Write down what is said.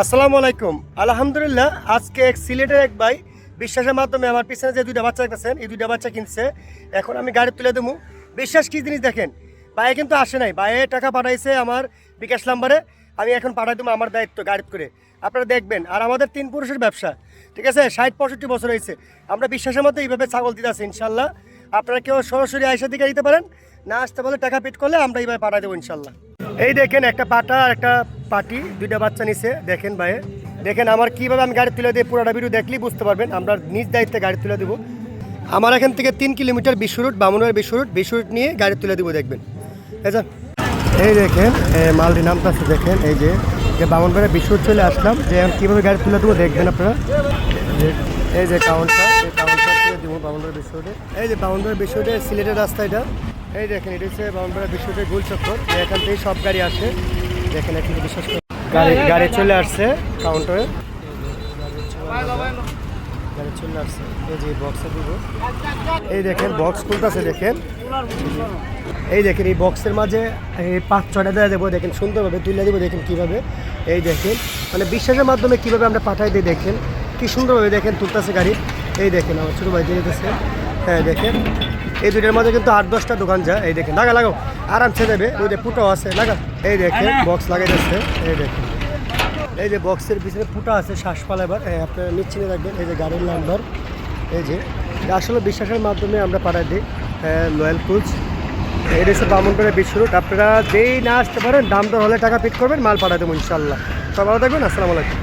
আসসালামু আলাইকুম। আলহামদুলিল্লাহ, আজকে এক সিলেটের এক ভাই বিশ্বাসের মাধ্যমে আমার পিছনে যে দুইটা বাচ্চা দেখতেছেন, এই দুইটা বাচ্চা কিনছে। এখন আমি গাড়ি তুলে দেবো। বিশ্বাস কি জিনিস দেখেন, ভাইয়ে কিন্তু আসে নাই। ভাইয়ে টাকা পাঠাইছে আমার বিকাশ নাম্বারে। আমি এখন পাঠাই দেবো আমার দায়িত্ব গাড়ি করে। আপনারা দেখবেন, আর আমাদের তিন পুরুষের ব্যবসা। ঠিক আছে, ষাট পঁয়ষট্টি বছর হয়েছে। আমরা বিশ্বাসের মতো এইভাবে ছাগল দিতে আছি, ইনশাল্লাহ। আপনারা কেউ সরাসরি আইসা দিকে দিতে পারেন, না আসতে বলে টাকা পিট করলে আমরা এইভাবে পাঠাই দেবো, ইনশাল্লাহ। এই দেখেন একটা পাটা আর একটা পাটি, দুইটা বাচ্চা নিছে। দেখেন ভাইয়ে দেখেন আমার কীভাবে আমি গাড়ি তুলে দিয়ে পুরাটা ভিডিও দেখলেই বুঝতে পারবেন। আমরা নিজ দায়িত্বে গাড়ি তুলে দেবো। আমার এখান থেকে তিন কিলোমিটার বিশ্ব রুট বামুনের বিশ্ব রুট রুট নিয়ে গাড়ি তুলে দেবো, দেখবেন। যে, এই দেখেন মালটি নামটা আছে দেখেন, এই যে যে বামনবাড়ির বিশ্ব রুট চলে আসলাম। যে এখন কীভাবে গাড়ি তুলে দেবো, দেখবেন আপনারা। এই যে কাউন্টার এই কাউন্টার তুলে দেবো বামনবাড়ির বিশ্ব রুটে এই যে বামনবাড়ির বিশ্ব রুটে সিলেটের রাস্তা এটা। এই দেখেন এটা হচ্ছে বামনবাড়ির বিশ্ব রুটের গোল চক্কর এখান থেকে সব গাড়ি আসে। দেখেন এখানে বিশ্বাস করে গাড়ি গাড়ি চলে আসছে কাউন্টারে গাড়ি চলে আসছে। এই যে বক্সে দিব। এই দেখেন বক্স খুলতেছে দেখেন। এই দেখেন এই বক্সের মাঝে এই পাঁচ ছটা দেওয়া দেবো দেখেন সুন্দরভাবে তুলে দেবো দেখেন কীভাবে। এই দেখেন মানে বিশ্বাসের মাধ্যমে কীভাবে আমরা পাঠাই দিই দেখেন। কি সুন্দরভাবে দেখেন তুলতেছে গাড়ি। এই দেখেন আমার ছোটো ভাই দিয়ে দিতেছে। হ্যাঁ দেখেন। এই দুইটার মধ্যে কিন্তু আট দশটা দোকান যায়। এই দেখেন লাগা লাগাও। আরামসে দেবে ওই যে পুটো আছে লাগা এই দেখেন বক্স লাগাই দিচ্ছে। এই দেখেন। এই যে বক্সের পিছনে ফুটা আছে শ্বাসপাল এবার। আপনারা নিশ্চিন্তে রাখবেন এই যে গাড়ির নাম্বার এই যে আসলে বিশ্বাসের মাধ্যমে আমরা পাঠাই দিই লয়াল ফুলস এটা হচ্ছে বামনপাড়া বিশ্ব রুট আপনারা যেই না আসতে পারেন দাম দর হলে টাকা পিক করবেন মাল পাঠাই দেবো ইনশাল্লাহ সব ভালো থাকবেন আসসালামু আলাইকুম।